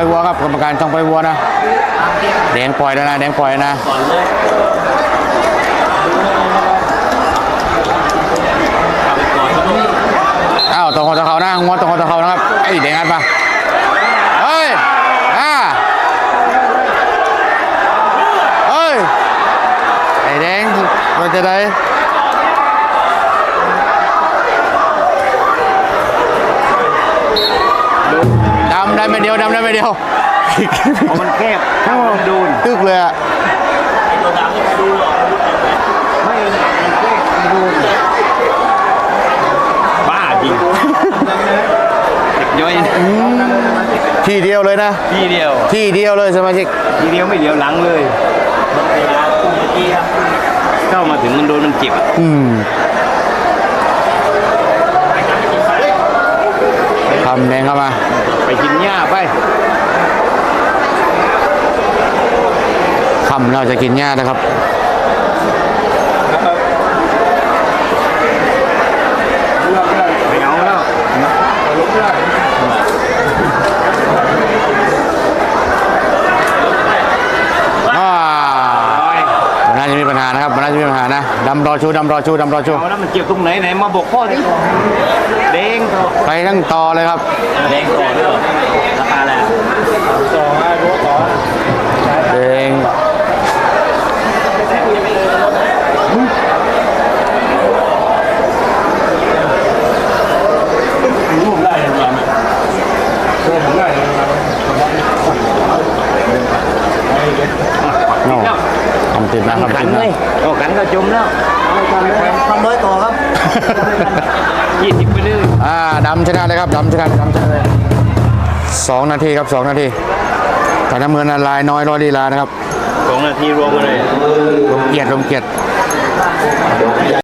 อยวัวครับกรรมการช่องปล่อยวัวนะแดงปล่อยแล้วนะแดงปล่อยนะอ้าวตรงหัวตะเขานะงวตรงหัวตะเขานะครับไอ้แดงอัดมาเฮ้ยอ่าเฮ้ยไอ้แดงมันจะได้ ได้ไม่เดียวดำได้ไม่เดียวเพราะมันแคบถ้ามันดูนตึกเลยอะตัวดำจะดูหรอไม่มันแคบมันดูนบ้าจริงเด็กย้อยที่เดียวเลยนะ ทีเดียว ที่เดียวเลยสมาชิกทีเดียวไม่เดียวหลังเลยเข้ามาถึงมันโดนมันเจ็บอะอืมทำแดงเข้ามา ไปกินหญ้าไปคำเราจะกินหญ้านะครับไม่เอาแล้วอ่ามันน่าจะมีปัญหานะครับมันน่าจะมีปัญหานะ ดำรอชูดำรอชูดำรอชูเอาแล้วมันเจ็บตรงไหนไหนมาบอกพ่อดิเด้งต่อไปทั้งต่อเลยครับเด้งต่อด้วยเหรอราคาอะไรต่อให้รู้ต่อเองโน่ทำติดนะครับกัตินดเลนะ ยโอ้กันก็จมแล้วทำร้อยต่อครับ ยี่สิบไปเลยอ่าดำชนะเลยครับดำชนะดำชนะเลยสองนาทีครับสองนาทีแต่น้ำเงินลายน้อยร้อยลีลานะครับสองนาทีรวมกันเลย ลมเกียรติลมเกียรติ